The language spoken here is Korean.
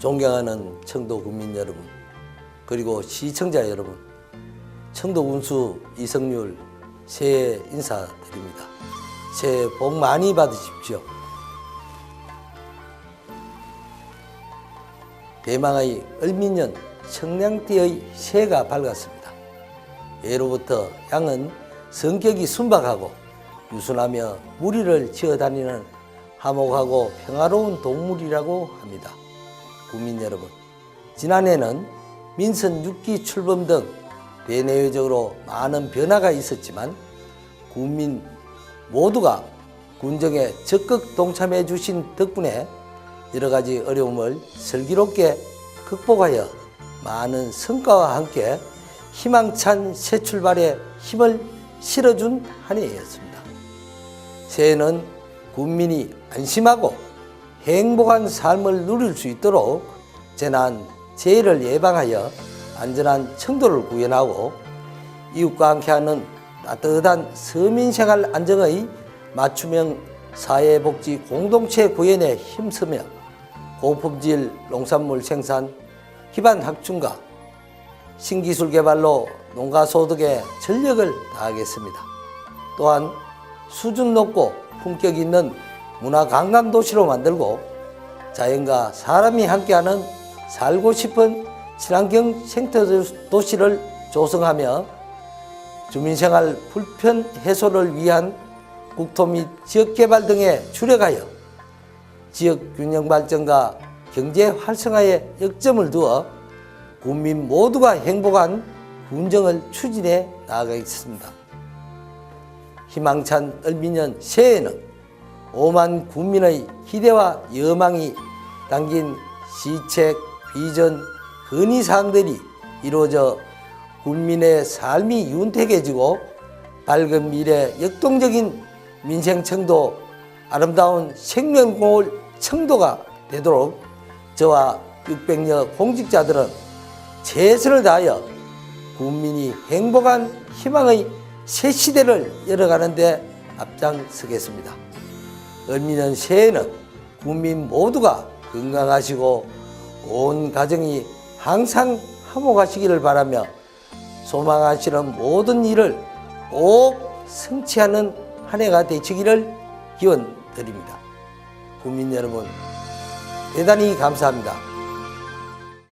존경하는 청도 국민 여러분, 그리고 시청자 여러분, 청도 군수 이성률 새해 인사드립니다. 새해 복 많이 받으십시오. 대망의 을민년 청량띠의 새해가 밝았습니다. 예로부터 양은 성격이 순박하고 유순하며 무리를 지어 다니는 화목하고 평화로운 동물이라고 합니다. 국민 여러분, 지난해는 민선 6기 출범 등 대내외적으로 많은 변화가 있었지만 국민 모두가 군정에 적극 동참해 주신 덕분에 여러 가지 어려움을 슬기롭게 극복하여 많은 성과와 함께 희망찬 새 출발에 힘을 실어준 한 해였습니다. 새해는 국민이 안심하고 행복한 삶을 누릴 수 있도록 재난, 재해를 예방하여 안전한 청도를 구현하고 이웃과 함께하는 따뜻한 서민생활 안정의 맞춤형 사회복지 공동체 구현에 힘쓰며 고품질 농산물 생산, 기반 확충과 신기술 개발로 농가 소득에 전력을 다하겠습니다. 또한 수준 높고 품격 있는 문화 관광 도시로 만들고 자연과 사람이 함께하는 살고 싶은 친환경 생태 도시를 조성하며 주민생활 불편 해소를 위한 국토 및 지역 개발 등에 주력하여 지역 균형 발전과 경제 활성화에 역점을 두어 국민 모두가 행복한 군정을 추진해 나가겠습니다. 희망찬 을미년 새해에는 오만 국민의 기대와 여망이 담긴 시책, 비전, 건의사항들이 이루어져 국민의 삶이 윤택해지고 밝은 미래 역동적인 민생청도 아름다운 생명공을 청도가 되도록 저와 600여 공직자들은 최선을 다하여 국민이 행복한 희망의 새 시대를 열어가는 데 앞장서겠습니다. 을미년 새해는 국민 모두가 건강하시고 온 가정이 항상 화목하시기를 바라며 소망하시는 모든 일을 꼭 성취하는 한 해가 되시기를 기원 드립니다. 국민 여러분, 대단히 감사합니다.